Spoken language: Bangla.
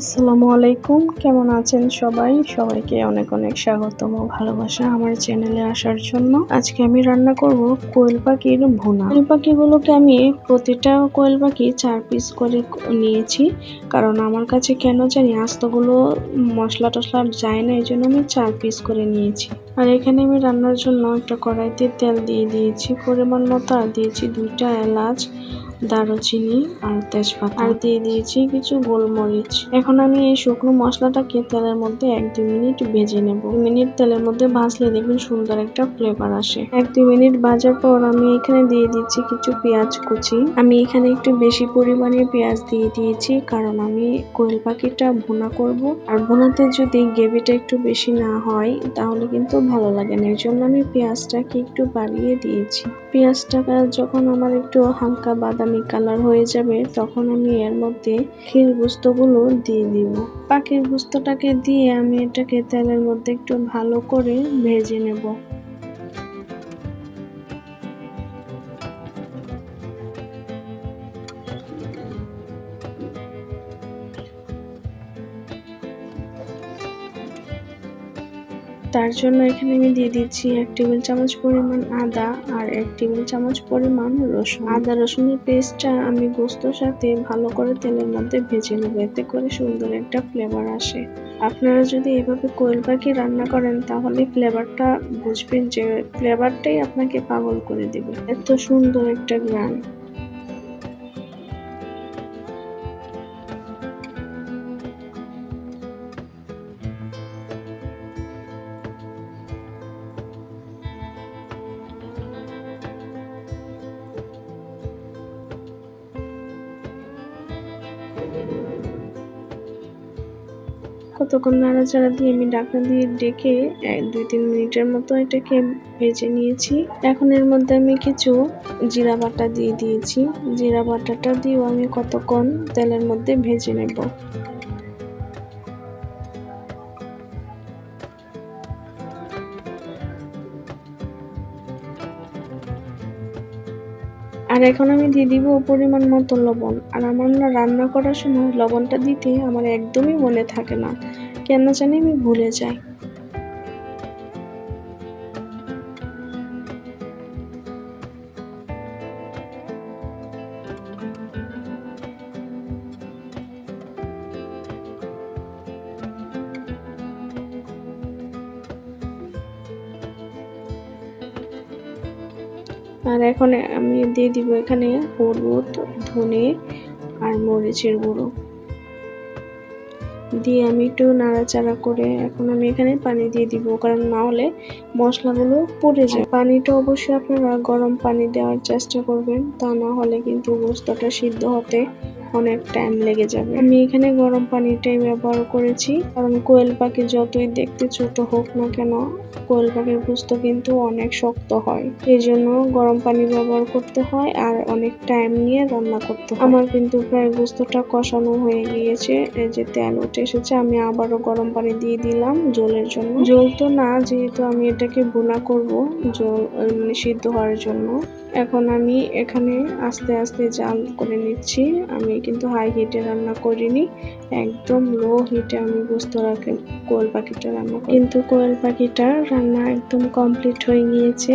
আসসালামু আলাইকুম। কেমন আছেন সবাই? সবাইকে অনেক অনেক স্বাগতম ও ভালোবাসা আমার চ্যানেলে আসার জন্য। আজকে আমি রান্না করব কোয়েল পাখির ভুনা। কোয়েল পাখিগুলোকে আমি প্রতিটা কোয়েল পাখি চার পিস করে নিয়েছি। কারণ আমার কাছে কেন জানি আস্তগুলো মশলা টশলা যায় না এই জন্য আমি চার পিস করে নিয়েছি। আর এখানে আমি রান্নার জন্য একটা কড়াইতে তেল দিয়ে দিয়েছি। পরিমাণ মতো আর দিয়েছি দুইটা এলাচ দারুচিনি আর তেজপাতা। আর দিয়ে দিয়েছি কিছু গোলমরিচ। এখন আমি এই শুকনো মশলাটাকে তেলের মধ্যে এক দুই মিনিট ভেজে নেব। মিনিট তেলের মধ্যে ভাজলে দেখবেন সুন্দর একটা ফ্লেভার আসে। এক দুই মিনিট ভাজার পর আমি এখানে দিয়ে দিচ্ছি কিছু পেঁয়াজ কুচি। আমি এখানে একটু বেশি পরিমাণে পেঁয়াজ দিয়ে দিয়েছি কারণ আমি কোয়েল পাখিটা ভুনা করব। আর ভুনাতে যদি গ্রেভিটা একটু বেশি না হয় তাহলে কিন্তু ভালো লাগে না। এই জন্য আমি পেঁয়াজটাকে একটু বাড়িয়ে দিয়েছি। পেঁয়াজটা যখন আমার একটু হালকা বাদামি কালার হয়ে যাবে, তখন আমি এর মধ্যে ক্ষীর গুস্তগুলো দিয়ে দিব। পাখির গুস্তটাকে দিয়ে আমি এটাকে তেলের মধ্যে একটু ভালো করে ভেজে নেব। তার জন্য এখানে আমি দিয়ে দিচ্ছি এক টেবিল চামচ পরিমাণ আদা আর এক টেবিল চামচ পরিমাণ রসুন। আদা রসুনের পেস্টটা আমি গোস্তর সাথে ভালো করে তেলের মধ্যে ভেজে নেব। এতে করে সুন্দর একটা ফ্লেভার আসে। আপনারা যদি এভাবে কোয়েল পাখি রান্না করেন, তাহলে ফ্লেভারটা বুঝবেন যে ফ্লেভারটাই আপনাকে পাগল করে দেবে। এত সুন্দর একটা গ্রান কতক্ষণ নাড়াচাড়া দিয়ে আমি ঢাকনা দিয়ে ডেকে এক, দুই, তিন মিনিটের মতো এটাকে ভেজে নিয়েছি। এখন এর মধ্যে আমি কিছু জিরা বাটা দিয়ে দিয়েছি। জিরা বাটাটা দিয়েও আমি কতক্ষণ তেলের মধ্যে ভেজে নেব। আর এখন আমি দিয়ে দিব পরিমাণ মতো লবণ। আর আমার না রান্না করার সময় লবণটা দিতে আমার একদমই মনে থাকে না। কেন জানি আমি ভুলে যাই। আর এখন আমি দিয়ে দিব এখানে হলুদ, ধনে আর মরিচের গুঁড়ো। দিয়ে আমি একটু নাড়াচাড়া করে এখন আমি এখানে পানি দিয়ে দিব, কারণ না হলে মশলাগুলো পড়ে যায়। পানিটা অবশ্যই আপনারা গরম পানি দেওয়ার চেষ্টা করবেন, তা না হলে কিন্তু গোস্তটা সিদ্ধ হতে অনেক টাইম লেগে যাবে। আমি এখানে গরম পানিটাই ব্যবহার করেছি, কারণ কোয়েল পাখি যতই দেখতে ছোট হোক না কেন, কোয়েল পাখির পুস্ত কিন্তু অনেক শক্ত হয়। এই জন্য গরম পানি ব্যবহার করতে হয় আর অনেক টাইম নিয়ে রান্না করতে হয়। আমার কিন্তু প্রায় গোস্তটা কষানো হয়ে গিয়েছে, এই যে তেল উঠে এসেছে, আমি আবারও গরম পানি দিয়ে দিলাম জলের জন্য। জল তো না, যেহেতু আমি এটাকে বোনা করব, জল মানে সিদ্ধ হওয়ার জন্য। এখন আমি এখানে আস্তে আস্তে জাল করে নিচ্ছি। আমি কিন্তু হাই হিটে রান্না করিনি। একদম লো হিটে আমি বুঝতে রাখি, কোয়েল পাখিটা রান্না কিন্তু কোয়েল পাখিটা রান্না একদম কমপ্লিট হয়ে গিয়েছে।